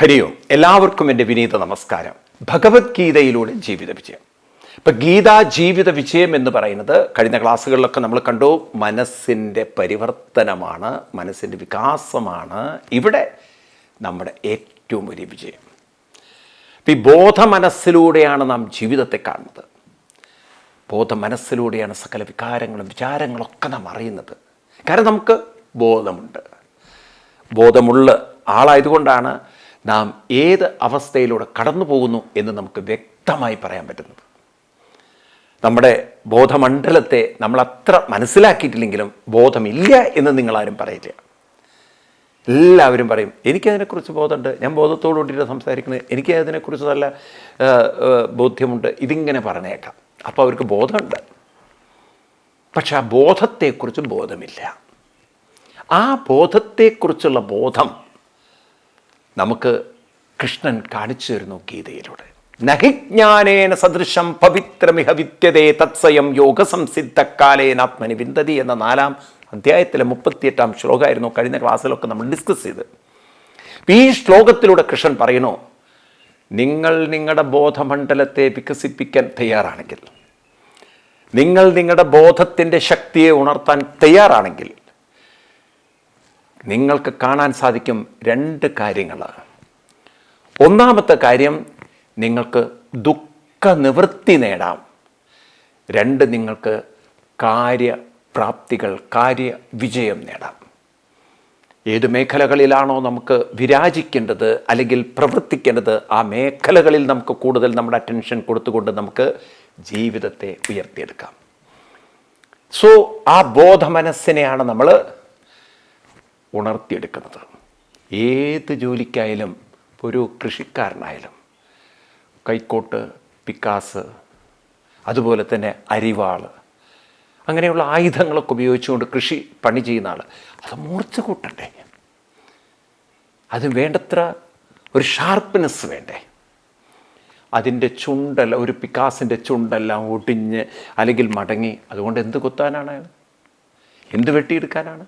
ഹരിയോ എല്ലാവർക്കും എന്റെ വിനീത നമസ്കാരം. ഭഗവത്ഗീതയിലൂടെ ജീവിത വിജയം. ഇപ്പം ഗീത ജീവിത വിജയം എന്ന് പറയുന്നത് കഴിഞ്ഞ ക്ലാസ്സുകളിലൊക്കെ നമ്മൾ കണ്ടു മനസ്സിന്റെ പരിവർത്തനമാണ് മനസ്സിന്റെ വികാസമാണ് ഇവിടെ നമ്മുടെ ഏറ്റവും വലിയ വിജയം. ഈ ബോധ മനസ്സിലൂടെയാണ് നാം ജീവിതത്തെ കാണുന്നത്. ബോധ മനസ്സിലൂടെയാണ് സകല വികാരങ്ങളും വിചാരങ്ങളൊക്കെ നാം അറിയുന്നത്. കാരണം നമുക്ക് ബോധമുണ്ട്. ബോധമുള്ള ആളായതുകൊണ്ടാണ് നാം ഏത് അവസ്ഥയിലൂടെ കടന്നു പോകുന്നു എന്ന് നമുക്ക് വ്യക്തമായി പറയാൻ പറ്റുന്നത്. നമ്മുടെ ബോധമണ്ഡലത്തെ നമ്മൾ അത്ര മനസ്സിലാക്കിയിട്ടില്ലെങ്കിലും ബോധമില്ല എന്ന് നിങ്ങളാരും പറയില്ല. എല്ലാവരും പറയും എനിക്കതിനെക്കുറിച്ച് ബോധമുണ്ട്. ഞാൻ ബോധത്തോടു കൂടിയിട്ട് സംസാരിക്കുന്നത്. എനിക്ക് അതിനെക്കുറിച്ച് നല്ല ബോധ്യമുണ്ട്. ഇതിങ്ങനെ പറഞ്ഞേക്കാം. അപ്പോൾ അവർക്ക് ബോധമുണ്ട്. പക്ഷെ ആ ബോധത്തെക്കുറിച്ച് ബോധമില്ല. ആ ബോധത്തെക്കുറിച്ചുള്ള ബോധം നമുക്ക് കൃഷ്ണൻ കാണിച്ചു തരുന്നു ഗീതയിലൂടെ. നഹിജ്ഞാനേന സദൃശം പവിത്രമിഹ വിദ്യതേ തത്സയം യോഗ യോഗസംസിദ്ധക്കാലേനാത്മനി വിന്തതി എന്ന നാലാം അധ്യായത്തിലെ മുപ്പത്തിയെട്ടാം ശ്ലോകമായിരുന്നു കഴിഞ്ഞ ക്ലാസ്സിലൊക്കെ നമ്മൾ ഡിസ്കസ് ചെയ്ത്. ഈ ശ്ലോകത്തിലൂടെ കൃഷ്ണൻ പറയണോ നിങ്ങൾ നിങ്ങളുടെ ബോധമണ്ഡലത്തെ വികസിപ്പിക്കാൻ തയ്യാറാണെങ്കിൽ നിങ്ങൾ നിങ്ങളുടെ ബോധത്തിന്റെ ശക്തിയെ ഉണർത്താൻ തയ്യാറാണെങ്കിൽ നിങ്ങൾക്ക് കാണാൻ സാധിക്കും രണ്ട് കാര്യങ്ങൾ. ഒന്നാമത്തെ കാര്യം നിങ്ങൾക്ക് ദുഃഖ നിവൃത്തി നേടാം. രണ്ട് നിങ്ങൾക്ക് കാര്യപ്രാപ്തികൾ കാര്യവിജയം നേടാം. ഏത് മേഖലകളിലാണോ നമുക്ക് വിരാജിക്കേണ്ടത് അല്ലെങ്കിൽ പ്രവർത്തിക്കേണ്ടത് ആ മേഖലകളിൽ നമുക്ക് കൂടുതൽ നമ്മുടെ അറ്റൻഷൻ കൊടുത്തുകൊണ്ട് നമുക്ക് ജീവിതത്തെ ഉയർത്തിയെടുക്കാം. സോ ആ ബോധമനസ്സിനെയാണ് നമ്മൾ ഉണർത്തിയെടുക്കുന്നത്. ഏത് ജോലിക്കായാലും ഒരു കൃഷിക്കാരനായാലും കൈക്കോട്ട് പിക്കാസ് അതുപോലെ തന്നെ അരിവാൾ അങ്ങനെയുള്ള ആയുധങ്ങളൊക്കെ ഉപയോഗിച്ചുകൊണ്ട് കൃഷി പണി ചെയ്യുന്ന ആൾ അത് മൂർച്ച കൂട്ടണ്ടേ? അത് വേണ്ടത്ര ഒരു ഷാർപ്പ്നെസ് വേണ്ടേ? അതിന്റെ ചുണ്ടല്ല ഒരു പിക്കാസിന്റെ ചുണ്ടെല്ലാം ഒടിഞ്ഞ് അല്ലെങ്കിൽ മടങ്ങി അതുകൊണ്ട് എന്ത് കൊത്താനാണ്? എന്ത് വെട്ടിയെടുക്കാനാണ്?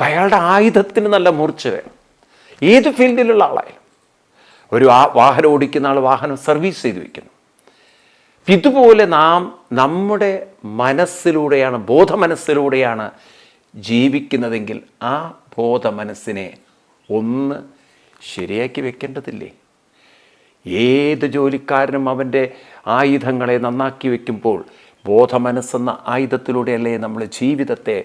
അയാളുടെ ആയുധത്തിന് നല്ല മൂർച്ച വേണം. ഏത് ഫീൽഡിലുള്ള ആളായാലും. ഒരു ആ വാഹനം ഓടിക്കുന്ന ആൾ വാഹനം സർവീസ് ചെയ്ത് വയ്ക്കുന്നു ഇതുപോലെ നാം നമ്മുടെ മനസ്സിലൂടെയാണ് ബോധ മനസ്സിലൂടെയാണ് ജീവിക്കുന്നതെങ്കിൽ ആ ബോധ മനസ്സിനെ ഒന്ന് ശരിയാക്കി വെക്കേണ്ടതില്ലേ? ഏത് ജോലിക്കാരനും അവന്റെ ആയുധങ്ങളെ നന്നാക്കി വെക്കുമ്പോൾ ബോധമനസ്സെന്ന ആയുധത്തിലൂടെയല്ലേ നമ്മൾ ജീവിതത്തെ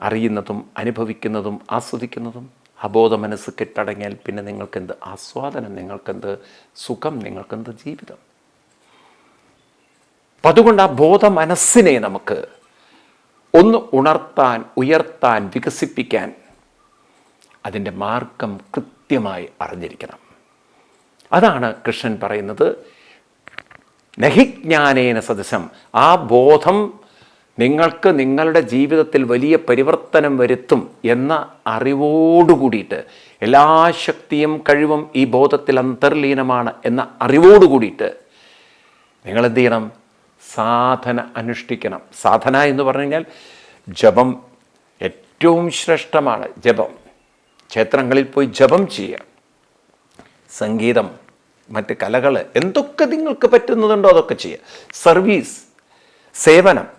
അറിയുന്നതും അനുഭവിക്കുന്നതും ആസ്വദിക്കുന്നതും അബോധ മനസ്സ് കെട്ടടങ്ങിയാൽ പിന്നെ നിങ്ങൾക്കെന്ത് ആസ്വാദനം നിങ്ങൾക്കെന്ത് സുഖം നിങ്ങൾക്കെന്ത് ജീവിതം? അപ്പം അതുകൊണ്ട് ആ ബോധ മനസ്സിനെ നമുക്ക് ഒന്ന് ഉണർത്താൻ ഉയർത്താൻ വികസിപ്പിക്കാൻ അതിന്റെ മാർഗം കൃത്യമായി അറിഞ്ഞിരിക്കണം. അതാണ് കൃഷ്ണൻ പറയുന്നത് നഹിജ്ഞാനേന സദൃശം ആ ബോധം നിങ്ങൾക്ക് നിങ്ങളുടെ ജീവിതത്തിൽ വലിയ പരിവർത്തനം വരുത്തും എന്ന അറിവോടുകൂടിയിട്ട് എല്ലാ ശക്തിയും കഴിവും ഈ ബോധത്തിൽ അന്തർലീനമാണ് എന്ന അറിവോടുകൂടിയിട്ട് നിങ്ങൾ എന്ത് ചെയ്യണം സാധന അനുഷ്ഠിക്കണം. സാധന എന്ന് പറഞ്ഞു കഴിഞ്ഞാൽ ജപം ഏറ്റവും ശ്രേഷ്ഠമാണ് ജപം. ക്ഷേത്രങ്ങളിൽ പോയി ജപം ചെയ്യുക. സംഗീതം മറ്റ് കലകൾ എന്തൊക്കെ നിങ്ങൾക്ക് പറ്റുന്നതുണ്ടോ അതൊക്കെ ചെയ്യുക. സർവീസ് സേവനം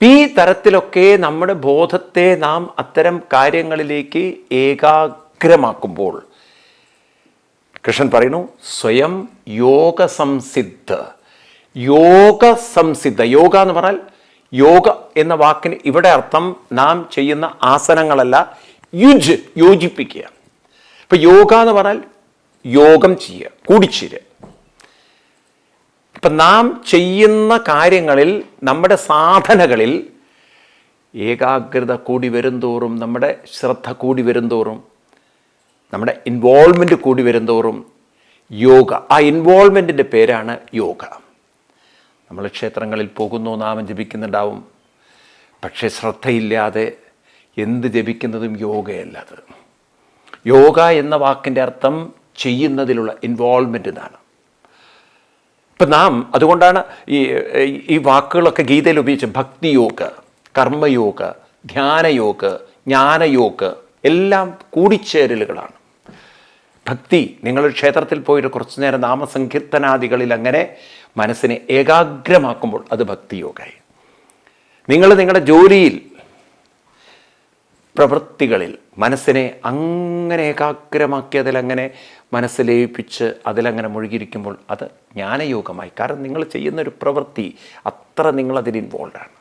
ഈ തരത്തിലൊക്കെ നമ്മുടെ ബോധത്തെ നാം അത്തരം കാര്യങ്ങളിലേക്ക് ഏകാഗ്രമാക്കുമ്പോൾ കൃഷ്ണൻ പറയുന്നു സ്വയം യോഗ സംസിദ്ധ യോഗ സംസിദ്ധ യോഗ എന്ന് പറഞ്ഞാൽ യോഗ എന്ന വാക്കിന് ഇവിടെ അർത്ഥം നാം ചെയ്യുന്ന ആസനങ്ങളല്ല യുജ് യോജിപ്പിക്കുക. ഇപ്പം യോഗ എന്ന് പറഞ്ഞാൽ യോഗം ചെയ്യുക കൂടിച്ചേരുക. ഇപ്പം നാം ചെയ്യുന്ന കാര്യങ്ങളിൽ നമ്മുടെ സാധനകളിൽ ഏകാഗ്രത കൂടി വരുംതോറും നമ്മുടെ ശ്രദ്ധ കൂടി വരുംതോറും നമ്മുടെ ഇൻവോൾവ്മെന്റ് കൂടി വരുംതോറും യോഗ. ആ ഇൻവോൾവ്മെന്റിന്റെ പേരാണ് യോഗ. നമ്മൾ ക്ഷേത്രങ്ങളിൽ പോകുന്നു നാമം ജപിക്കുന്നുണ്ടാവും. പക്ഷേ ശ്രദ്ധയില്ലാതെ എന്ത് ജപിക്കുന്നതും യോഗയല്ല അത്. യോഗ എന്ന വാക്കിന്റെ അർത്ഥം ചെയ്യുന്നതിലുള്ള ഇൻവോൾവ്മെന്റ് എന്നാണ് ഇപ്പം നാം അതുകൊണ്ടാണ് ഈ ഈ വാക്കുകളൊക്കെ ഗീതയിൽ ഉപയോഗിച്ച് ഭക്തിയോക്ക് കർമ്മയോക്ക് ധ്യാനയോക്ക് ജ്ഞാനയോക്ക് എല്ലാം കൂടിച്ചേരലുകളാണ്. ഭക്തി നിങ്ങൾ ക്ഷേത്രത്തിൽ പോയിട്ട് കുറച്ചു നേരം നാമസങ്കീർത്തനാദികളിൽ അങ്ങനെ മനസ്സിനെ ഏകാഗ്രമാക്കുമ്പോൾ അത് ഭക്തിയോഗമായി നിങ്ങൾ നിങ്ങളുടെ ജോലിയിൽ പ്രവൃത്തികളിൽ മനസ്സിനെ അങ്ങനെ ഏകാഗ്രമാക്കി അതിലങ്ങനെ മനസ്സ് ലയിപ്പിച്ച് അതിലങ്ങനെ മുഴുകിയിരിക്കുമ്പോൾ അത് ജ്ഞാനയോഗമായി. കാരണം നിങ്ങൾ ചെയ്യുന്നൊരു പ്രവൃത്തി അത്ര നിങ്ങളതിൽ ഇൻവോൾവാണ്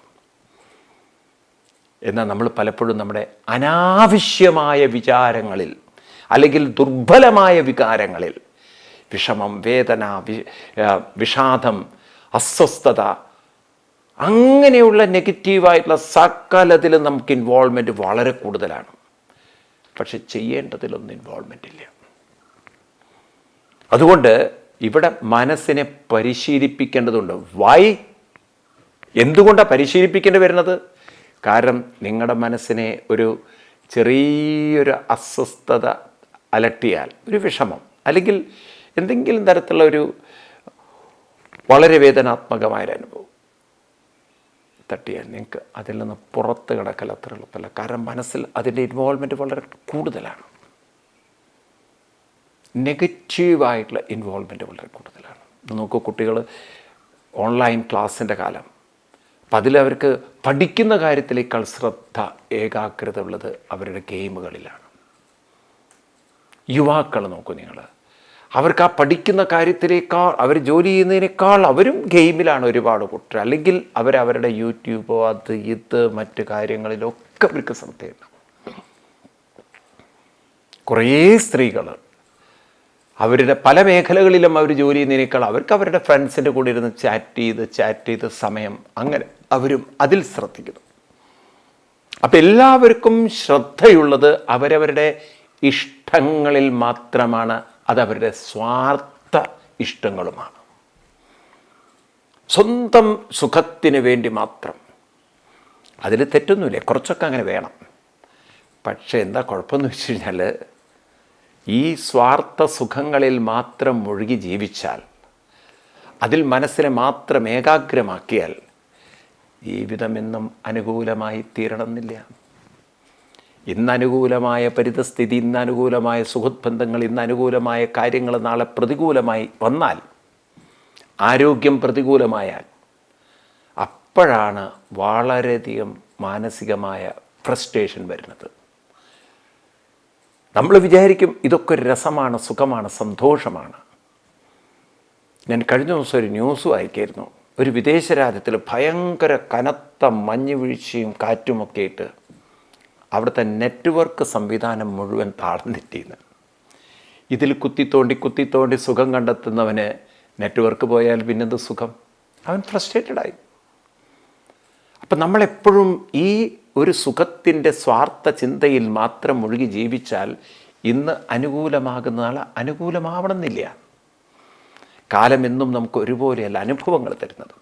എന്നാൽ നമ്മൾ പലപ്പോഴും നമ്മുടെ അനാവശ്യമായ വിചാരങ്ങളിൽ അല്ലെങ്കിൽ ദുർബലമായ വികാരങ്ങളിൽ വിഷമം വേദന വി- വിഷാദം അസ്വസ്ഥത അങ്ങനെയുള്ള നെഗറ്റീവായിട്ടുള്ള സകലത്തിലും നമുക്ക് ഇൻവോൾവ്മെന്റ് വളരെ കൂടുതലാണ്. പക്ഷെ ചെയ്യേണ്ടതിലൊന്നും ഇൻവോൾവ്മെന്റ് ഇല്ല. അതുകൊണ്ട് ഇവിടെ മനസ്സിനെ പരിശീലിപ്പിക്കേണ്ടതുണ്ട്. വൈ എന്തുകൊണ്ടാണ് പരിശീലിപ്പിക്കേണ്ടി വരുന്നത്? കാരണം നിങ്ങളുടെ മനസ്സിനെ ഒരു ചെറിയൊരു അസ്വസ്ഥത അലട്ടിയാൽ ഒരു വിഷമം അല്ലെങ്കിൽ എന്തെങ്കിലും തരത്തിലുള്ള ഒരു വളരെ വേദനാത്മകമായൊരു അനുഭവം തട്ടിയാൽ നിങ്ങൾക്ക് അതിൽ നിന്ന് പുറത്ത് കിടക്കൽ അത്ര എളുപ്പമല്ല. കാരണം മനസ്സിൽ അതിന്റെ ഇൻവോൾവ്മെന്റ് വളരെ കൂടുതലാണ്. നെഗറ്റീവായിട്ടുള്ള ഇൻവോൾവ്മെന്റ് വളരെ കൂടുതലാണ്. നോക്കൂ കുട്ടികൾ ഓൺലൈൻ ക്ലാസ്സിന്റെ കാലം. അപ്പം അതിലവർക്ക് പഠിക്കുന്ന കാര്യത്തിലേക്കാൾ ശ്രദ്ധ ഏകാഗ്രത ഉള്ളത് അവരുടെ ഗെയിമുകളിലാണ് യുവാക്കൾ നോക്കൂ നിങ്ങൾ. അവർക്ക് ആ പഠിക്കുന്ന കാര്യത്തിലേക്കാൾ അവർ ജോലി ചെയ്യുന്നതിനേക്കാൾ അവരും ഗെയിമിലാണ് ഒരുപാട് കുട്ടർ അല്ലെങ്കിൽ അവരുടെ യൂട്യൂബോ അത് ഇത് മറ്റു കാര്യങ്ങളിലൊക്കെ അവർക്ക് ശ്രദ്ധയുണ്ട്. കുറേ സ്ത്രീകൾ അവരുടെ പല മേഖലകളിലും അവർ ജോലി ചെയ്യുന്നതിനേക്കാൾ അവർക്ക് അവരുടെ ഫ്രണ്ട്സിന്റെ കൂടെ ഇരുന്ന് ചാറ്റ് ചെയ്ത് ചാറ്റ് ചെയ്ത് സമയം അങ്ങനെ അവരും അതിൽ ശ്രദ്ധിക്കുന്നു. അപ്പം എല്ലാവർക്കും ശ്രദ്ധയുള്ളത് അവരവരുടെ ഇഷ്ടങ്ങളിൽ മാത്രമാണ് അത് അവരുടെ സ്വാർത്ഥ ഇഷ്ടങ്ങളുമാണ്. സ്വന്തം സുഖത്തിന് വേണ്ടി മാത്രം. അതിൽ തെറ്റൊന്നുമില്ല. കുറച്ചൊക്കെ അങ്ങനെ വേണം. പക്ഷേ എന്താ കുഴപ്പമെന്ന് വെച്ച് കഴിഞ്ഞാൽ ഈ സ്വാർത്ഥ സുഖങ്ങളിൽ മാത്രം മുഴുകി ജീവിച്ചാൽ അതിൽ മനസ്സിനെ മാത്രം ഏകാഗ്രമാക്കിയാൽ ജീവിതമെന്നും അനുകൂലമായി തീരണമെന്നില്ല. ഇന്ന് അനുകൂലമായ പരിതസ്ഥിതി ഇന്ന് അനുകൂലമായ സുഹൃത്ബന്ധങ്ങൾ ഇന്ന് അനുകൂലമായ കാര്യങ്ങൾ നാളെ പ്രതികൂലമായി വന്നാൽ ആരോഗ്യം പ്രതികൂലമായാൽ അപ്പോഴാണ് വളരെയധികം മാനസികമായ ഫ്രസ്ട്രേഷൻ വരുന്നത്. നമ്മൾ വിചാരിക്കും ഇതൊക്കെ രസമാണ് സുഖമാണ് സന്തോഷമാണ്. ഞാൻ കഴിഞ്ഞ ദിവസം ഒരു ന്യൂസ് വായിക്കായിരുന്നു. ഒരു വിദേശ രാജ്യത്തിൽ ഭയങ്കര കനത്ത മഞ്ഞ് വീഴ്ചയും കാറ്റുമൊക്കെ ഇട്ട് അവിടുത്തെ നെറ്റ്വർക്ക് സംവിധാനം മുഴുവൻ താഴ്ന്നിട്ടിന്ന് ഇതിൽ കുത്തിത്തോണ്ടി കുത്തിത്തോണ്ടി സുഖം കണ്ടെത്തുന്നവന് നെറ്റ്വർക്ക് പോയാൽ പിന്നെന്ത് സുഖം? അവൻ ഫ്രസ്ട്രേറ്റഡായി. അപ്പം നമ്മളെപ്പോഴും ഈ ഒരു സുഖത്തിന്റെ സ്വാർത്ഥ ചിന്തയിൽ മാത്രം മുഴുകി ജീവിച്ചാൽ ഇന്ന് അനുകൂലമാകുന്ന നാളെ അനുകൂലമാവണമെന്നില്ല. കാലം എന്നും നമുക്ക് ഒരുപോലെയല്ല അനുഭവങ്ങൾ തരുന്നത്.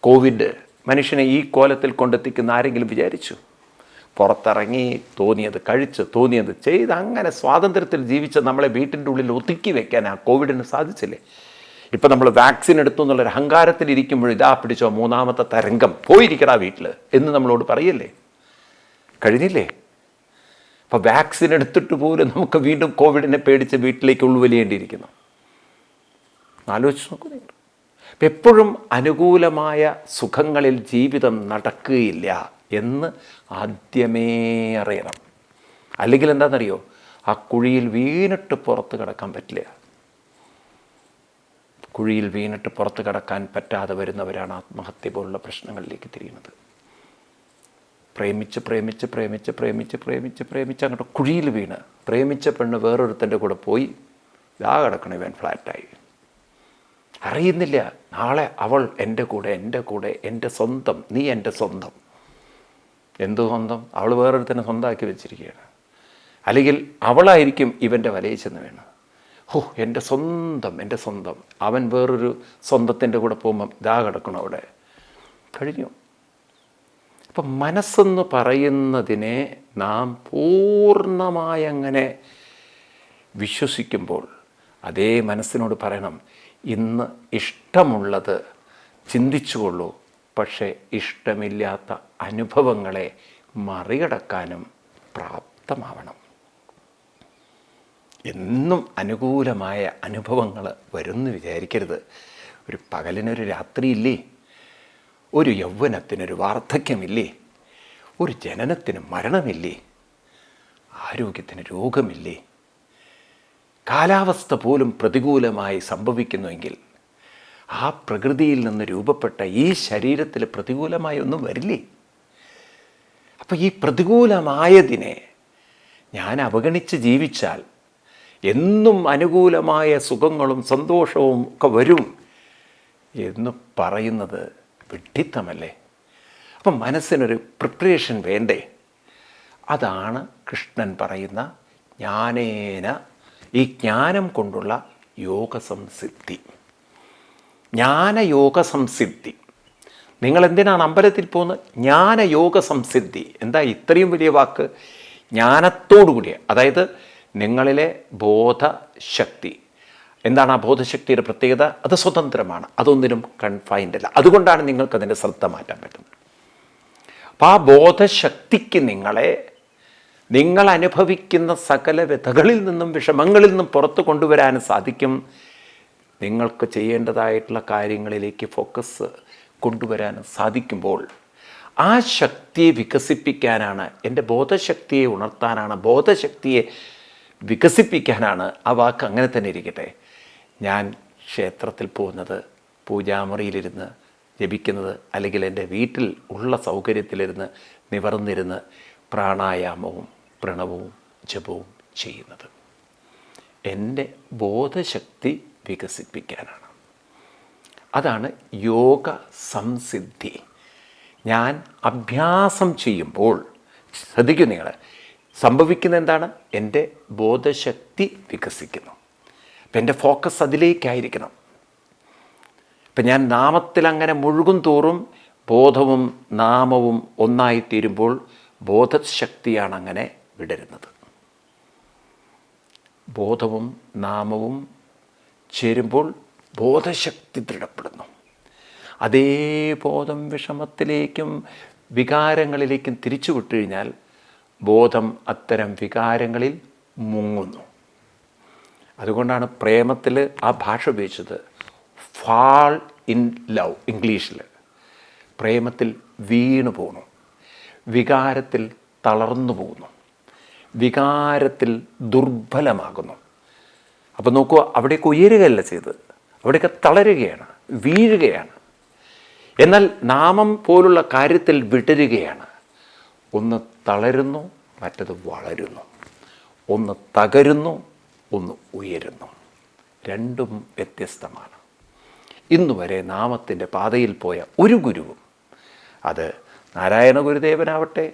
കോവിഡ് മനുഷ്യനെ ഈ കോലത്തിൽ കൊണ്ടെത്തിക്കുന്ന ആരെങ്കിലും വിചാരിച്ചു? പുറത്തിറങ്ങി തോന്നിയത് കഴിച്ച് തോന്നിയത് ചെയ്ത് അങ്ങനെ സ്വാതന്ത്ര്യത്തിൽ ജീവിച്ച് നമ്മളെ വീട്ടിന്റെ ഉള്ളിൽ ഒതുക്കി വെക്കാൻ ആ കോവിഡിന് സാധിച്ചില്ലേ? ഇപ്പം നമ്മൾ വാക്സിൻ എടുത്തു എന്നുള്ളൊരു അഹങ്കാരത്തിൽ ഇരിക്കുമ്പോൾ ഇതാ പിടിച്ചോ മൂന്നാമത്തെ തരംഗം. പോയിരിക്കടാ വീട്ടിൽ എന്ന് നമ്മളോട് പറയല്ലേ? കഴിഞ്ഞില്ലേ? അപ്പോൾ വാക്സിൻ എടുത്തിട്ട് പോലും നമുക്ക് വീണ്ടും കോവിഡിനെ പേടിച്ച് വീട്ടിലേക്ക് ഉൾവലിയേണ്ടിയിരിക്കുന്നു. ആലോചിച്ച് നോക്കൂ നിങ്ങൾ. എപ്പോഴും അനുകൂലമായ സുഖങ്ങളിൽ ജീവിതം നടക്കുകയില്ല. എന്ന് ആദ്യമേ അറിയണം. അല്ലെങ്കിൽ എന്താണെന്നറിയോ? ആ കുഴിയിൽ വീണിട്ട് പുറത്ത് കിടക്കാൻ പറ്റില്ല. കുഴിയിൽ വീണിട്ട് പുറത്ത് കിടക്കാൻ പറ്റാതെ വരുന്നവരാണ് ആത്മഹത്യ പോലുള്ള പ്രശ്നങ്ങളിലേക്ക് തിരിയുന്നത്. പ്രേമിച്ച് പ്രേമിച്ച് പ്രേമിച്ച് പ്രേമിച്ച് പ്രേമിച്ച് പ്രേമിച്ച് അങ്ങോട്ട് കുഴിയിൽ വീണ്. പ്രേമിച്ച പെണ്ണ് വേറൊരുത്തന്റെ കൂടെ പോയി. ഇതാ കിടക്കണം ഇവൻ ഫ്ലാറ്റായി. അറിയുന്നില്ല. നാളെ അവൾ എന്റെ കൂടെ എന്റെ കൂടെ എന്റെ സ്വന്തം നീ എന്റെ സ്വന്തം. എന്തു സ്വന്തം? അവൾ വേറൊരുത്തനെ സ്വന്തമാക്കി വെച്ചിരിക്കുകയാണ്. അല്ലെങ്കിൽ അവളായിരിക്കും ഇവന്റെ വലയിൽ ചെന്ന് വേണം ഹോ എന്റെ സ്വന്തം എന്റെ സ്വന്തം. അവൻ വേറൊരു സ്വന്തത്തിന്റെ കൂടെ പോകുമ്പം ഇതാ കിടക്കണം അവിടെ? കഴിഞ്ഞു. അപ്പം മനസ്സെന്ന് പറയുന്നതിനെ നാം പൂർണമായി അങ്ങനെ വിശ്വസിക്കുമ്പോൾ അതേ മനസ്സിനോട് പറയണം ഇന്ന് ഇഷ്ടമുള്ളത് ചിന്തിച്ചുകൊള്ളൂ പക്ഷേ ഇഷ്ടമില്ലാത്ത അനുഭവങ്ങളെ മറികടക്കാനും പ്രാപ്തമാവണം. എന്നും അനുകൂലമായ അനുഭവങ്ങൾ വരുമെന്ന് വിചാരിക്കരുത്. ഒരു പകലിനൊരു രാത്രിയില്ലേ? ഒരു യൗവനത്തിനൊരു വാർദ്ധക്യമില്ലേ? ഒരു ജനനത്തിന് മരണമില്ലേ? ആരോഗ്യത്തിന് രോഗമില്ലേ? കാലാവസ്ഥ പോലും പ്രതികൂലമായി സംഭവിക്കുന്നുവെങ്കിൽ ആ പ്രകൃതിയിൽ നിന്ന് രൂപപ്പെട്ട ഈ ശരീരത്തിൽ പ്രതികൂലമായി ഒന്നും വരില്ലേ? അപ്പോൾ ഈ പ്രതികൂലമായതിനെ ഞാൻ അവഗണിച്ച് ജീവിച്ചാൽ എന്നും അനുകൂലമായ സുഖങ്ങളും സന്തോഷവും ഒക്കെ വരും എന്ന് പറയുന്നത് വിഡ്ഢിത്തമല്ലേ? അപ്പം മനസ്സിനൊരു പ്രിപ്പറേഷൻ വേണ്ടേ? അതാണ് കൃഷ്ണൻ പറയുന്ന ജ്ഞാനേന ഈ ജ്ഞാനം കൊണ്ടുള്ള യോഗസംസിദ്ധി. ജ്ഞാനയോഗ സംസിദ്ധി നിങ്ങൾ എന്തിനാണ് അമ്പലത്തിൽ പോകുന്നത്? ജ്ഞാനയോഗ സംസിദ്ധി എന്താ ഇത്രയും വലിയ വാക്ക്? ജ്ഞാനത്തോടുകൂടിയ അതായത് നിങ്ങളിലെ ബോധശക്തി. എന്താണ് ആ ബോധശക്തിയുടെ പ്രത്യേകത? അത് സ്വതന്ത്രമാണ്. അതൊന്നിനും കൺഫൈൻഡ് അല്ല. അതുകൊണ്ടാണ് നിങ്ങൾക്ക് അതിന്റെ ശ്രദ്ധ മാറ്റാൻ പറ്റുന്നത്. അപ്പം ആ ബോധശക്തിക്ക് നിങ്ങളെ നിങ്ങൾ അനുഭവിക്കുന്ന സകല വ്യഥകളിൽ നിന്നും വിഷമങ്ങളിൽ നിന്നും പുറത്തു കൊണ്ടുവരാൻ സാധിക്കും. നിങ്ങൾക്ക് ചെയ്യേണ്ടതായിട്ടുള്ള കാര്യങ്ങളിലേക്ക് ഫോക്കസ് കൊണ്ടുവരാൻ സാധിക്കുമ്പോൾ ആ ശക്തിയെ വികസിപ്പിക്കാനാണ് എന്റെ ബോധശക്തിയെ ഉണർത്താനാണ് ബോധശക്തിയെ വികസിപ്പിക്കാനാണ് ആ വാക്ക് അങ്ങനെ തന്നെ ഇരിക്കട്ടെ. ഞാൻ ക്ഷേത്രത്തിൽ പോകുന്നത് പൂജാമുറിയിലിരുന്ന് ജപിക്കുന്നത് അല്ലെങ്കിൽ എന്റെ വീട്ടിൽ ഉള്ള സൗകര്യത്തിലിരുന്ന് നിവർന്നിരുന്ന് പ്രാണായാമവും പ്രണവവും ജപവും ചെയ്യുന്നത്. എന്റെ ബോധശക്തി വികസിപ്പിക്കാനാണ്. അതാണ് യോഗ സംസിദ്ധി. ഞാൻ അഭ്യാസം ചെയ്യുമ്പോൾ ശ്രദ്ധിക്കും നിങ്ങൾ സംഭവിക്കുന്ന എന്താണ്? എന്റെ ബോധശക്തി വികസിക്കുന്നു. അപ്പം എന്റെ ഫോക്കസ് അതിലേക്കായിരിക്കണം. ഇപ്പം ഞാൻ നാമത്തിൽ അങ്ങനെ മുഴുകും തോറും ബോധവും നാമവും ഒന്നായിത്തീരുമ്പോൾ ബോധശക്തിയാണ് അങ്ങനെ വിടരുന്നത്. ബോധവും നാമവും ചേരുമ്പോൾ ബോധശക്തി ദൃഢപ്പെടുന്നു. അതേ ബോധം വിഷമത്തിലേക്കും വികാരങ്ങളിലേക്കും തിരിച്ചു വിട്ടുകഴിഞ്ഞാൽ ബോധം അത്തരം വികാരങ്ങളിൽ മുങ്ങുന്നു. അതുകൊണ്ടാണ് പ്രേമത്തിൽ ആ ഭാഷ ഉപയോഗിച്ചത്. ഫാൾ ഇൻ ലവ് ഇംഗ്ലീഷിൽ പ്രേമത്തിൽ വീണു പോകുന്നു വികാരത്തിൽ തളർന്നു പോകുന്നു. വികാരത്തിൽ ദുർബലമാകുന്നു. അപ്പോൾ നോക്കൂ അവിടേക്ക് ഉയരുകയല്ല ചെയ്തത്. അവിടെയൊക്കെ തളരുകയാണ് വീഴുകയാണ്. എന്നാൽ നാമം പോലുള്ള കാര്യത്തിൽ വിടരുകയാണ്. ഒന്ന് തളരുന്നു മറ്റത് വളരുന്നു. ഒന്ന് തകരുന്നു ഒന്ന് ഉയരുന്നു. രണ്ടും വ്യത്യസ്തമാണ്. ഇന്നുവരെ നാമത്തിന്റെ പാതയിൽ പോയ ഒരു ഗുരുവും അത് നാരായണ ഗുരുദേവനാവട്ടെ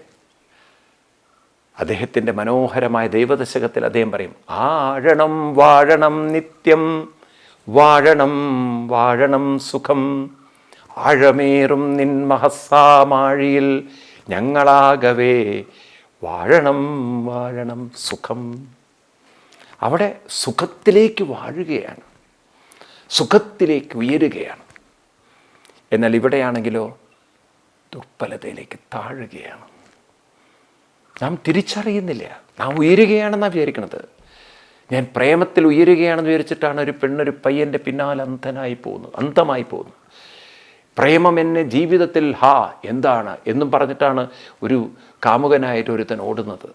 അദ്ദേഹത്തിന്റെ മനോഹരമായ ദൈവദശകത്തിൽ അദ്ദേഹം പറയും ആഴണം വാഴണം നിത്യം വാഴണം വാഴണം സുഖം. ആഴമേറും നിൻ മഹസ്സാമാഴിയിൽ ഞങ്ങളാകവേ. വാഴണം വാഴണം സുഖം. അവിടെ സുഖത്തിലേക്ക് വാഴുകയാണ്. സുഖത്തിലേക്ക് ഉയരുകയാണ്. എന്നാൽ ഇവിടെയാണെങ്കിലോ ദുർബലതയിലേക്ക് താഴുകയാണ്. നാം തിരിച്ചറിയുന്നില്ല. നാം ഉയരുകയാണെന്നാണ് വിചാരിക്കുന്നത് ഞാൻ പ്രേമത്തിൽ ഉയരുകയാണെന്ന് വിചാരിച്ചിട്ടാണ് ഒരു പെണ്ണൊരു പയ്യന്റെ പിന്നാലെ അന്ധനായി പോകുന്നത് അന്ധമായി പോകുന്നത് പ്രേമം എന്നെ ജീവിതത്തിൽ ഹാ എന്താണ് എന്നും പറഞ്ഞിട്ടാണ് ഒരു കാമുകനായിട്ട് ഒരുത്തൻ ഓടുന്നത്.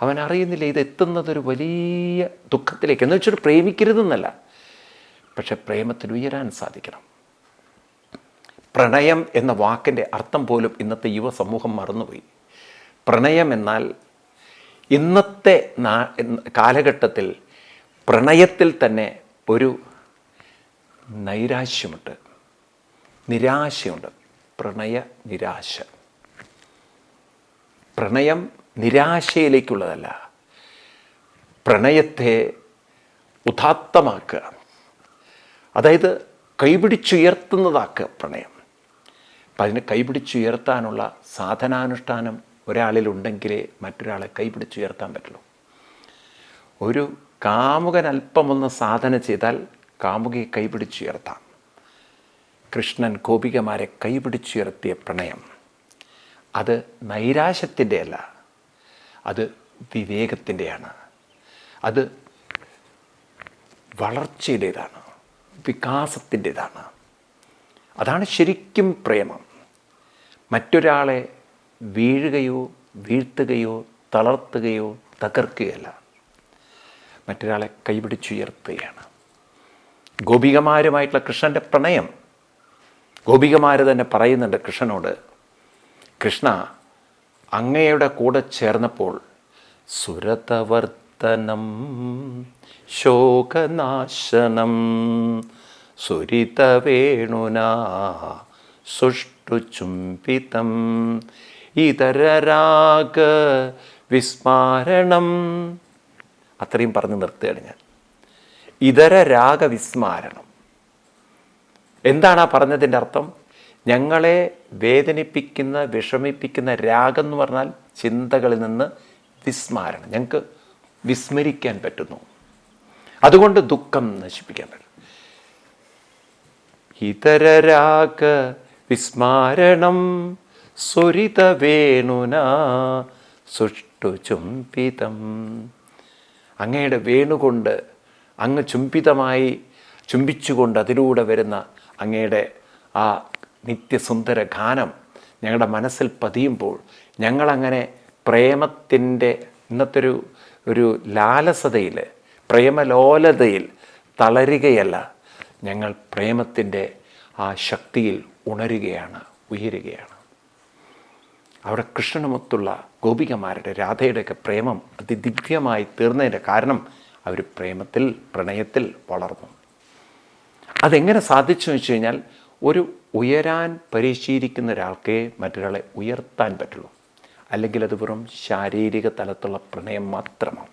അവൻ അറിയുന്നില്ല ഇത് എത്തുന്നത് ഒരു വലിയ ദുഃഖത്തിലേക്ക്. എന്ന് വെച്ചിട്ട് പ്രേമിക്കരുതെന്നല്ല. പക്ഷെ പ്രേമത്തിൽ ഉയരാൻ സാധിക്കണം. പ്രണയം എന്ന വാക്കിന്റെ അർത്ഥം പോലും ഇന്നത്തെ യുവസമൂഹം മറന്നുപോയി. പ്രണയം എന്നാൽ ഇന്നത്തെ നാ- കാലഘട്ടത്തിൽ പ്രണയത്തിൽ തന്നെ ഒരു നൈരാശ്യമുണ്ട്. നിരാശയുണ്ട്. പ്രണയ നിരാശ. പ്രണയം നിരാശയിലേക്കുള്ളതല്ല. പ്രണയത്തെ ഉദാത്തമാക്കുക. അതായത് കൈപിടിച്ചുയർത്തുന്നതാക്കുക പ്രണയം. അപ്പം അതിന് കൈപിടിച്ചുയർത്താനുള്ള സാധനാനുഷ്ഠാനം ഒരാളിലുണ്ടെങ്കിലേ മറ്റൊരാളെ കൈപിടിച്ചുയർത്താൻ പറ്റുള്ളൂ. ഒരു കാമുകൻ അല്പമൊന്ന് സാധന ചെയ്താൽ കാമുകയെ കൈപിടിച്ചുയർത്താം കൃഷ്ണൻ ഗോപികമാരെ കൈപിടിച്ചുയർത്തിയ പ്രണയം. അത് നൈരാശ്യത്തിന്റെ അല്ല അത് വിവേകത്തിന്റെയാണ്. അത് വളർച്ചയുടേതാണ് വികാസത്തിന്റെതാണ്. അതാണ് ശരിക്കും പ്രേമം. മറ്റൊരാളെ വീഴുകയോ വീഴ്ത്തുകയോ തളർത്തുകയോ തകർക്കുകയല്ല. മറ്റൊരാളെ കൈപിടിച്ചുയർത്തുകയാണ്. ഗോപികമാരുമായിട്ടുള്ള കൃഷ്ണന്റെ പ്രണയം. ഗോപികമാർ തന്നെ പറയുന്നുണ്ട് കൃഷ്ണനോട് കൃഷ്ണ അങ്ങയുടെ കൂടെ ചേർന്നപ്പോൾ സുരതവർത്തനം ശോകനാശനം സുരിതവേണുനാ സുഷ്ടു ചുംബിതം ഇതരരാഗ വിസ്മാരണം. അത്രയും പറഞ്ഞു നിർത്തുകയാണ് ഞാൻ. ഇതര രാഗവിസ്മാരണം എന്താണ് ആ പറഞ്ഞതിന്റെ അർത്ഥം? ഞങ്ങളെ വേദനിപ്പിക്കുന്ന വിഷമിപ്പിക്കുന്ന രാഗം എന്ന് പറഞ്ഞാൽ ചിന്തകളിൽ നിന്ന് വിസ്മാരണം. ഞങ്ങൾക്ക് വിസ്മരിക്കാൻ പറ്റുന്നു. അതുകൊണ്ട് ദുഃഖം നശിപ്പിക്കാൻ പറ്റും ഇതരരാഗ വിസ്മാരണം സുരിത വേണുന സുഷ്ടു ചുംബിതം. അങ്ങയുടെ വേണുകൊണ്ട് അങ്ങ് ചുംബിതമായി ചുംബിച്ചുകൊണ്ട് അതിലൂടെ വരുന്ന അങ്ങയുടെ ആ നിത്യസുന്ദര ഗാനം ഞങ്ങളുടെ മനസ്സിൽ പതിയുമ്പോൾ ഞങ്ങളങ്ങനെ പ്രേമത്തിന്റെ ഇന്നത്തെ ഒരു ഒരു ലാലസതയിൽ പ്രേമലോലതയിൽ തളരുകയല്ല. ഞങ്ങൾ പ്രേമത്തിന്റെ ആ ശക്തിയിൽ ഉണരുകയാണ് ഉയരുകയാണ്. അവിടെ കൃഷ്ണനുമൊത്തുള്ള ഗോപികമാരുടെ രാധയുടെയൊക്കെ പ്രേമം അതിദിവ്യമായി തീർന്നതിന്റെ കാരണം അവർ പ്രേമത്തിൽ പ്രണയത്തിൽ വളർന്നു. അതെങ്ങനെ സാധിച്ചു വെച്ച് കഴിഞ്ഞാൽ ഒരു ഉയരാൻ പരിശീലിക്കുന്ന ഒരാൾക്കേ മറ്റൊരാളെ ഉയർത്താൻ പറ്റുള്ളൂ. അല്ലെങ്കിൽ അത് വെറും ശാരീരിക തലത്തുള്ള പ്രണയം മാത്രമാണ്.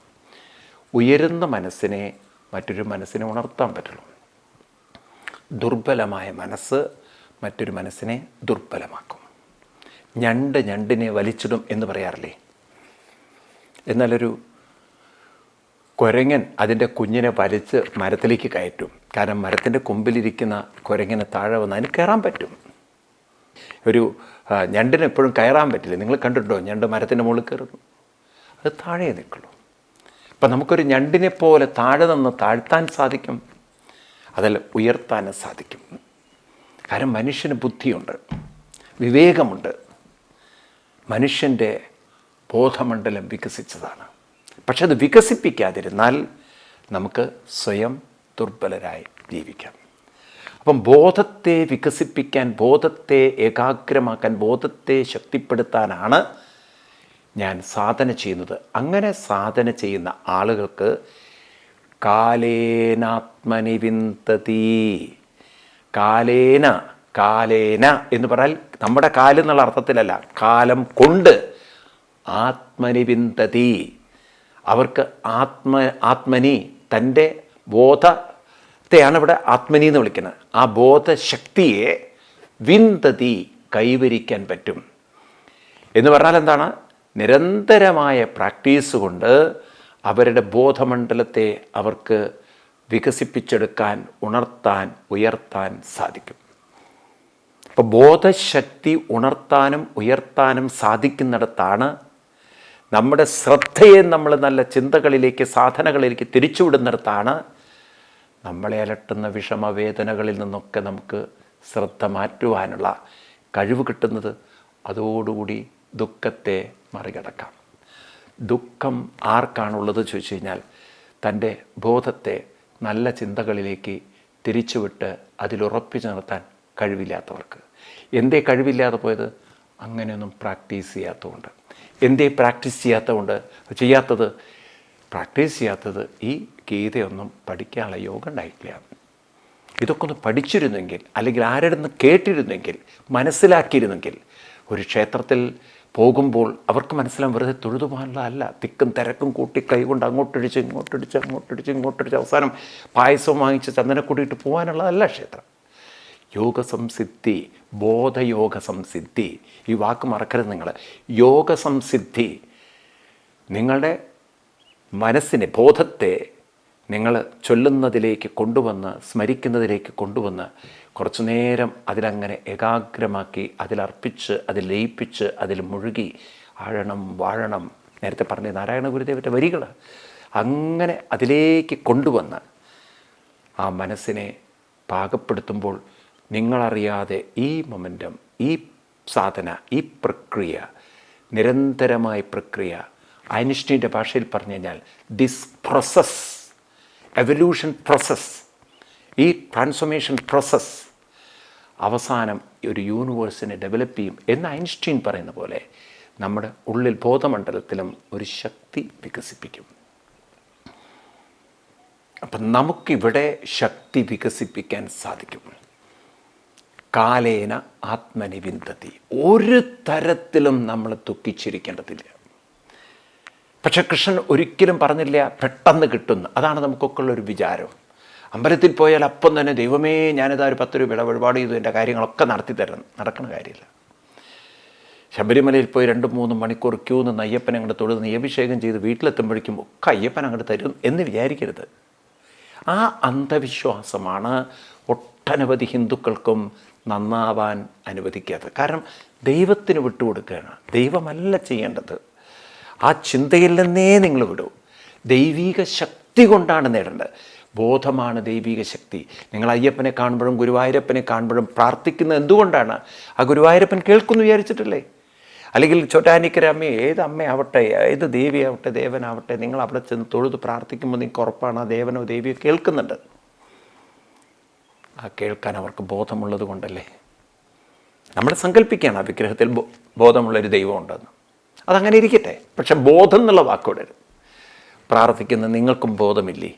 ഉയരുന്ന മനസ്സിനെ മറ്റൊരു മനസ്സിനെ ഉണർത്താൻ പറ്റുള്ളൂ. ദുർബലമായ മനസ്സ് മറ്റൊരു മനസ്സിനെ ദുർബലമാക്കും. ഞണ്ട് ഞണ്ടിനെ വലിച്ചിടും എന്ന് പറയാറില്ലേ? എന്നാലൊരു കുരങ്ങൻ അതിന്റെ കുഞ്ഞിനെ വലിച്ച് മരത്തിലേക്ക് കയറ്റും. കാരണം മരത്തിന്റെ കൊമ്പിലിരിക്കുന്ന കുരങ്ങനെ താഴെ വന്ന് അതിന് കയറാൻ പറ്റും. ഒരു ഞണ്ടിന് എപ്പോഴും കയറാൻ പറ്റില്ല. നിങ്ങൾ കണ്ടിട്ടുണ്ടോ? ഞണ്ട് മരത്തിന്റെ മുകളിൽ കയറുന്നു. അത് താഴെ നിൽക്കുള്ളൂ അപ്പം നമുക്കൊരു ഞണ്ടിനെ പോലെ താഴെ നിന്ന് താഴ്ത്താൻ സാധിക്കും. അതല്ല ഉയർത്താനും സാധിക്കും. കാരണം മനുഷ്യന് ബുദ്ധിയുണ്ട്. വിവേകമുണ്ട്. മനുഷ്യന്റെ ബോധമണ്ഡലം വികസിച്ചതാണ്. പക്ഷെ അത് വികസിപ്പിക്കാതിരുന്നാൽ നമുക്ക് സ്വയം ദുർബലരായി ജീവിക്കാം. അപ്പം ബോധത്തെ വികസിപ്പിക്കാൻ ബോധത്തെ ഏകാഗ്രമാക്കാൻ ബോധത്തെ ശക്തിപ്പെടുത്താനാണ് ഞാൻ സാധന ചെയ്യുന്നത്. അങ്ങനെ സാധന ചെയ്യുന്ന ആളുകൾക്ക് കാലേനാത്മനിവിന്തതി കാലേന കാലേന എന്ന് പറഞ്ഞാൽ നമ്മുടെ കാൽ എന്നുള്ള അർത്ഥത്തിലല്ല. കാലം കൊണ്ട് ആത്മനി വിന്തതി അവർക്ക് ആത്മ ആത്മനി തന്റെ ബോധത്തെയാണ് ഇവിടെ ആത്മനി എന്ന് വിളിക്കുന്നത്. ആ ബോധശക്തിയെ വിന്തതി കൈവരിക്കാൻ പറ്റും. എന്ന് പറഞ്ഞാൽ എന്താണ്? നിരന്തരമായ പ്രാക്ടീസ് കൊണ്ട് അവരുടെ ബോധമണ്ഡലത്തെ അവർക്ക് വികസിപ്പിച്ചെടുക്കാൻ ഉണർത്താൻ ഉയർത്താൻ സാധിക്കും. അപ്പോൾ ബോധശക്തി ഉണർത്താനും ഉയർത്താനും സാധിക്കുന്നിടത്താണ് നമ്മുടെ ശ്രദ്ധയെ നമ്മൾ നല്ല ചിന്തകളിലേക്ക് സാധനകളിലേക്ക് തിരിച്ചുവിടുന്നിടത്താണ് നമ്മളെ അലട്ടുന്ന വിഷമവേദനകളിൽ നിന്നൊക്കെ നമുക്ക് ശ്രദ്ധ മാറ്റുവാനുള്ള കഴിവ് കിട്ടുന്നത്. അതോടുകൂടി ദുഃഖത്തെ മറികടക്കാം. ദുഃഖം ആർക്കാണുള്ളത് ചോദിച്ചു കഴിഞ്ഞാൽ തന്റെ ബോധത്തെ നല്ല ചിന്തകളിലേക്ക് തിരിച്ചുവിട്ട് അതിലുറപ്പിച്ചു നിർത്താൻ കഴിവില്ലാത്തവർക്ക്. എന്തേ കഴിവില്ലാതെ പോയത്? അങ്ങനെയൊന്നും പ്രാക്ടീസ് ചെയ്യാത്തതുകൊണ്ട്. എന്തേ പ്രാക്ടീസ് ചെയ്യാത്തതുകൊണ്ട്? ചെയ്യാത്തത്? പ്രാക്ടീസ് ചെയ്യാത്തത് ഈ ഗീതയൊന്നും പഠിക്കാനുള്ള യോഗം ഉണ്ടായിട്ടില്ല. ഇതൊക്കെ ഒന്ന് പഠിച്ചിരുന്നെങ്കിൽ അല്ലെങ്കിൽ ആരുടെ നിന്ന് കേട്ടിരുന്നെങ്കിൽ മനസ്സിലാക്കിയിരുന്നെങ്കിൽ ഒരു ക്ഷേത്രത്തിൽ പോകുമ്പോൾ അവർക്ക് മനസ്സിലാവും വെറുതെ തൊഴുതു പോകാനുള്ളതല്ല തിക്കും തിരക്കും കൂട്ടി കൈകൊണ്ട് അങ്ങോട്ടടിച്ച് ഇങ്ങോട്ടടിച്ച് അങ്ങോട്ടടിച്ച് ഇങ്ങോട്ടടിച്ച് അവസാനം പായസം വാങ്ങിച്ച് ചന്ദനക്കൂടിയിട്ട് പോകാനുള്ളതല്ല ക്ഷേത്രം. യോഗ സംസിദ്ധി ബോധയോഗ സംസിദ്ധി ഈ വാക്ക് മറക്കരുത് നിങ്ങൾ യോഗ സംസിദ്ധി നിങ്ങളുടെ മനസ്സിനെ ബോധത്തെ നിങ്ങൾ ചൊല്ലുന്നതിലേക്ക് കൊണ്ടുവന്ന് സ്മരിക്കുന്നതിലേക്ക് കൊണ്ടുവന്ന് കുറച്ചു നേരം അതിലങ്ങനെ ഏകാഗ്രമാക്കി അതിലർപ്പിച്ച് അതിൽ ലയിപ്പിച്ച് അതിൽ മുഴുകി ആഴണം വാഴണം. നേരത്തെ പറഞ്ഞ നാരായണ ഗുരുദേവന്റെ വരികൾ അങ്ങനെ അതിലേക്ക് കൊണ്ടുവന്ന് ആ മനസ്സിനെ പാകപ്പെടുത്തുമ്പോൾ നിങ്ങളറിയാതെ ഈ മൊമെന്റം ഈ സാധന ഈ പ്രക്രിയ നിരന്തരമായ പ്രക്രിയ ഐൻസ്റ്റീന്റെ ഭാഷയിൽ പറഞ്ഞു കഴിഞ്ഞാൽ ദിസ് പ്രോസസ് എവല്യൂഷൻ പ്രോസസ് ഈ ട്രാൻസ്ഫോർമേഷൻ പ്രോസസ് അവസാനം ഒരു യൂണിവേഴ്സിനെ ഡെവലപ്പ് ചെയ്യും എന്ന് ഐൻസ്റ്റീൻ പറയുന്ന പോലെ നമ്മുടെ ഉള്ളിൽ ബോധമണ്ഡലത്തിലും ഒരു ശക്തി വികസിപ്പിക്കും. അപ്പം നമുക്കിവിടെ ശക്തി വികസിപ്പിക്കാൻ സാധിക്കും. കാലേന ആത്മനിവിന്ദതി ഒരു തരത്തിലും നമ്മൾ ദുഃഖിച്ചിരിക്കേണ്ടതില്ല പക്ഷെ കൃഷ്ണൻ ഒരിക്കലും പറഞ്ഞില്ല പെട്ടെന്ന് കിട്ടുന്നു. അതാണ് നമുക്കൊക്കെ ഉള്ളൊരു വിചാരം. അമ്പലത്തിൽ പോയാൽ അപ്പം തന്നെ ദൈവമേ ഞാനിതാ ഒരു പത്ത് രൂപ വഴിപാട് ചെയ്തു എന്റെ കാര്യങ്ങളൊക്കെ നടത്തി തരണം. നടക്കുന്ന കാര്യമില്ല. ശബരിമലയിൽ പോയി രണ്ട് മൂന്ന് മണിക്കൂർ ക്യൂ നിന്ന് അയ്യപ്പനെ അങ്ങോട്ട് തൊഴുത് നിയഭിഷേകം ചെയ്ത് വീട്ടിലെത്തുമ്പോഴേക്കും ഒക്കെ അയ്യപ്പൻ അങ്ങോട്ട് തരും എന്ന് വിചാരിക്കരുത്. ആ അന്ധവിശ്വാസമാണ് ഒട്ടനവധി ഹിന്ദുക്കൾക്കും നന്നാവാൻ അനുവദിക്കാത്തത് കാരണം ദൈവത്തിന് വിട്ടുകൊടുക്കുകയാണ്. ദൈവമല്ല ചെയ്യേണ്ടത്. ആ ചിന്തയിൽ നിന്നേ നിങ്ങൾ വിടൂ. ദൈവീക ശക്തി കൊണ്ടാണ് നേടേണ്ടത്. ബോധമാണ് ദൈവിക ശക്തി. നിങ്ങൾ അയ്യപ്പനെ കാണുമ്പോഴും ഗുരുവായൂരപ്പനെ കാണുമ്പോഴും പ്രാർത്ഥിക്കുന്നത് എന്തുകൊണ്ടാണ്? ആ ഗുരുവായൂരപ്പൻ കേൾക്കുന്നു വിചാരിച്ചിട്ടല്ലേ? അല്ലെങ്കിൽ ചോറ്റാനിക്കര അമ്മ ഏത് അമ്മയാവട്ടെ ഏത് ദേവിയാവട്ടെ ദേവനാവട്ടെ നിങ്ങൾ അവിടെ ചെന്ന് തൊഴുത് പ്രാർത്ഥിക്കുമ്പോൾ നിങ്ങൾക്ക് ഉറപ്പാണ് ആ ദേവനോ ദേവിയോ കേൾക്കുന്നുണ്ട്. ആ കേൾക്കാൻ അവർക്ക് ബോധമുള്ളത് കൊണ്ടല്ലേ? നമ്മൾ സങ്കല്പിക്കുകയാണ് ആ വിഗ്രഹത്തിൽ ബോധമുള്ളൊരു ദൈവം ഉണ്ടെന്ന് അതങ്ങനെ ഇരിക്കട്ടെ. പക്ഷെ ബോധം എന്നുള്ള വാക്കോടരുത്. പ്രാർത്ഥിക്കുന്ന നിങ്ങൾക്കും ബോധമില്ലേ?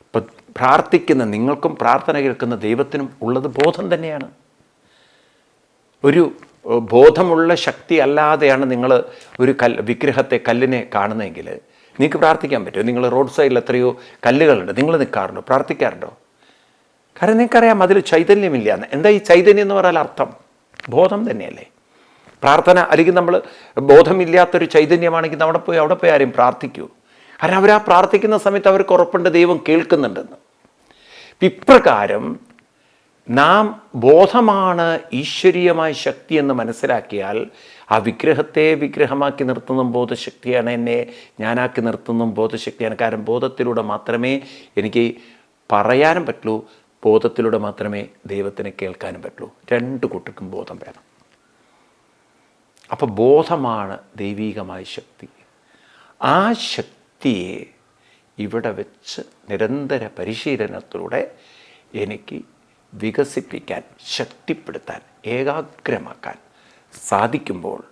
ഇപ്പം പ്രാർത്ഥിക്കുന്ന നിങ്ങൾക്കും പ്രാർത്ഥന കേൾക്കുന്ന ദൈവത്തിനും ഉള്ളത് ബോധം തന്നെയാണ്. ഒരു ബോധമുള്ള ശക്തി അല്ലാതെയാണ് നിങ്ങൾ ഒരു കല്ല് വിഗ്രഹത്തെ കല്ലിനെ കാണുന്നതെങ്കിൽ നിങ്ങൾക്ക് പ്രാർത്ഥിക്കാൻ പറ്റുമോ? നിങ്ങൾ റോഡ് സൈഡിൽ എത്രയോ കല്ലുകളുണ്ട്. നിങ്ങൾ നിൽക്കാറുണ്ടോ? പ്രാർത്ഥിക്കാറുണ്ടോ? കാരണം നിങ്ങൾക്കറിയാം അതിൽ ചൈതന്യമില്ല എന്ന്. എന്താ ഈ ചൈതന്യം എന്ന് പറഞ്ഞാൽ അർത്ഥം? ബോധം തന്നെയല്ലേ? പ്രാർത്ഥന അല്ലെങ്കിൽ നമ്മൾ ബോധമില്ലാത്തൊരു ചൈതന്യമാണെങ്കിൽ അവിടെ പോയി അവിടെ പോയി ആരെയും പ്രാർത്ഥിക്കൂ. കാരണം അവർ ആ പ്രാർത്ഥിക്കുന്ന സമയത്ത് അവർക്ക് ഉറപ്പുണ്ട് ദൈവം കേൾക്കുന്നുണ്ടെന്ന്. ഇപ്രകാരം നാം ബോധമാണ് ഈശ്വരീയമായ ശക്തി എന്ന് മനസ്സിലാക്കിയാൽ ആ വിഗ്രഹത്തെ വിഗ്രഹമാക്കി നിർത്തുന്ന ബോധശക്തിയാണ് എന്നെ ഞാനാക്കി നിർത്തുന്നതും ബോധശക്തിയാണ്. കാരണം ബോധത്തിലൂടെ മാത്രമേ എനിക്ക് പറയാനും പറ്റുള്ളൂ ബോധത്തിലൂടെ മാത്രമേ ദൈവത്തിനെ കേൾക്കാനും പറ്റുള്ളൂ. രണ്ട് കൂട്ടർക്കും ബോധം വേണം. അപ്പോൾ ബോധമാണ് ദൈവീകമായ ശക്തി. ആ ശക്തിയെ ഇവിടെ വെച്ച് നിരന്തര പരിശീലനത്തിലൂടെ എനിക്ക് വികസിപ്പിക്കാൻ ശക്തിപ്പെടുത്താൻ ഏകാഗ്രമാക്കാൻ സാധിക്കുമ്പോൾ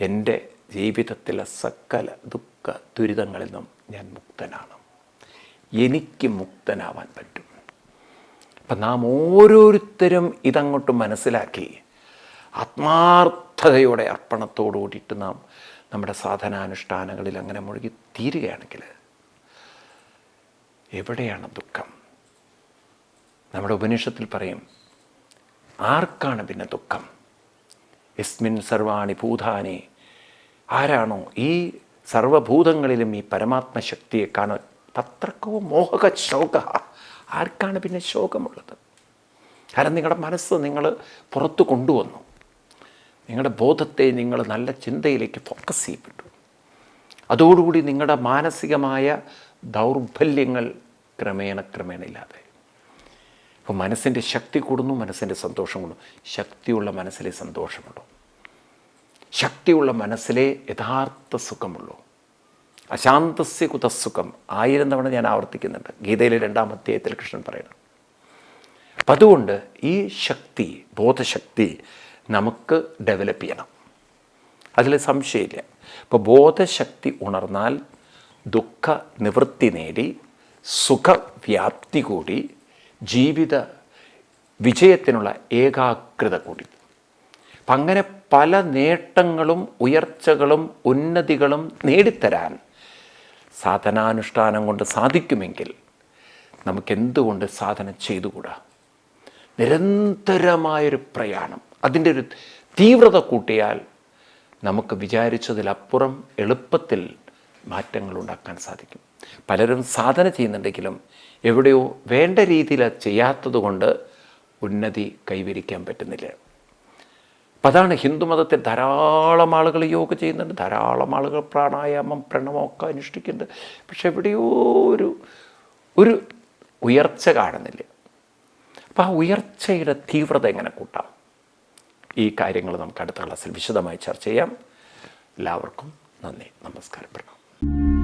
എന്റെ ജീവിതത്തിലെ സകല ദുഃഖ ദുരിതങ്ങളിൽ നിന്നും ഞാൻ മുക്തനാണ്. എനിക്ക് മുക്തനാവാൻ പറ്റും. അപ്പം നാം ഓരോരുത്തരും ഇതങ്ങോട്ട് മനസ്സിലാക്കി. ആത്മാർത്ഥതയോടെ അർപ്പണത്തോടുകൂടിയിട്ട് നാം നമ്മുടെ സാധനാനുഷ്ഠാനങ്ങളിൽ അങ്ങനെ മുഴുകി തീരുകയാണെങ്കിൽ എവിടെയാണ് ദുഃഖം? നമ്മുടെ ഉപനിഷത്തിൽ പറയും ആർക്കാണ് പിന്നെ ദുഃഖം? യസ്മിൻ സർവാണി ഭൂതാനി. ആരാണോ ഈ സർവഭൂതങ്ങളിലും ഈ പരമാത്മശക്തിയെ കാണാൻ തത്രക്കോ മോഹക ശോക? ആർക്കാണ് പിന്നെ ശോകമുള്ളത്? കാരണം നിങ്ങളുടെ മനസ്സ് നിങ്ങൾ പുറത്തു കൊണ്ടുവന്നു. നിങ്ങളുടെ ബോധത്തെ നിങ്ങൾ നല്ല ചിന്തയിലേക്ക് ഫോക്കസ് ചെയ്യപ്പെട്ടു. അതോടുകൂടി നിങ്ങളുടെ മാനസികമായ ദൗർബല്യങ്ങൾ ക്രമേണ ക്രമേണ ഇല്ലാതെ അപ്പോൾ മനസ്സിന്റെ ശക്തി കൂടുന്നു മനസ്സിന്റെ സന്തോഷം കൂടുന്നു. ശക്തിയുള്ള മനസ്സിലെ സന്തോഷമുള്ളൂ. ശക്തിയുള്ള മനസ്സിലെ യഥാർത്ഥ സുഖമുള്ളൂ. അശാന്തസ്യ കുതസുഖം ആയിരം തവണ ഞാൻ ആവർത്തിക്കുന്നുണ്ട്. ഗീതയിലെ രണ്ടാം അധ്യായത്തിൽ കൃഷ്ണൻ പറയുന്നു. അപ്പം അതുകൊണ്ട് ഈ ശക്തി ബോധശക്തി നമുക്ക് ഡെവലപ്പ് ചെയ്യണം. അതിൽ സംശയമില്ല. ഇപ്പോൾ ബോധശക്തി ഉണർന്നാൽ ദുഃഖ നിവൃത്തി നേടി സുഖവ്യാപ്തി കൂടി ജീവിത വിജയത്തിനുള്ള ഏകാഗ്രത കൂടി. അപ്പം അങ്ങനെ പല നേട്ടങ്ങളും ഉയർച്ചകളും ഉന്നതികളും നേടിത്തരാൻ സാധനാനുഷ്ഠാനം കൊണ്ട് സാധിക്കുമെങ്കിൽ നമുക്കെന്തുകൊണ്ട് സാധന ചെയ്തുകൂടാ? നിരന്തരമായൊരു പ്രയാണം അതിന്റെ ഒരു തീവ്രത കൂട്ടിയാൽ നമുക്ക് വിചാരിച്ചതിലപ്പുറം എളുപ്പത്തിൽ മാറ്റങ്ങൾ ഉണ്ടാക്കാൻ സാധിക്കും. പലരും സാധന ചെയ്യുന്നുണ്ടെങ്കിലും എവിടെയോ വേണ്ട രീതിയിൽ ചെയ്യാത്തത് കൊണ്ട് ഉന്നതി കൈവരിക്കാൻ പറ്റുന്നില്ല. അപ്പം അതാണ് ഹിന്ദുമതത്തിൽ ധാരാളം ആളുകൾ യോഗ ചെയ്യുന്നുണ്ട് ധാരാളം ആളുകൾ പ്രാണായാമം പ്രണമൊക്കെ അനുഷ്ഠിക്കുന്നുണ്ട്. പക്ഷെ എവിടെയോ ഒരു ഒരു ഉയർച്ച കാണുന്നില്ല. അപ്പോൾ ആ ഉയർച്ചയുടെ തീവ്രത എങ്ങനെ കൂട്ടാം? ഈ കാര്യങ്ങൾ നമുക്ക് അടുത്ത ക്ലാസ്സിൽ വിശദമായി ചർച്ച ചെയ്യാം. എല്ലാവർക്കും നന്ദി. നമസ്കാരം. പ്രണാം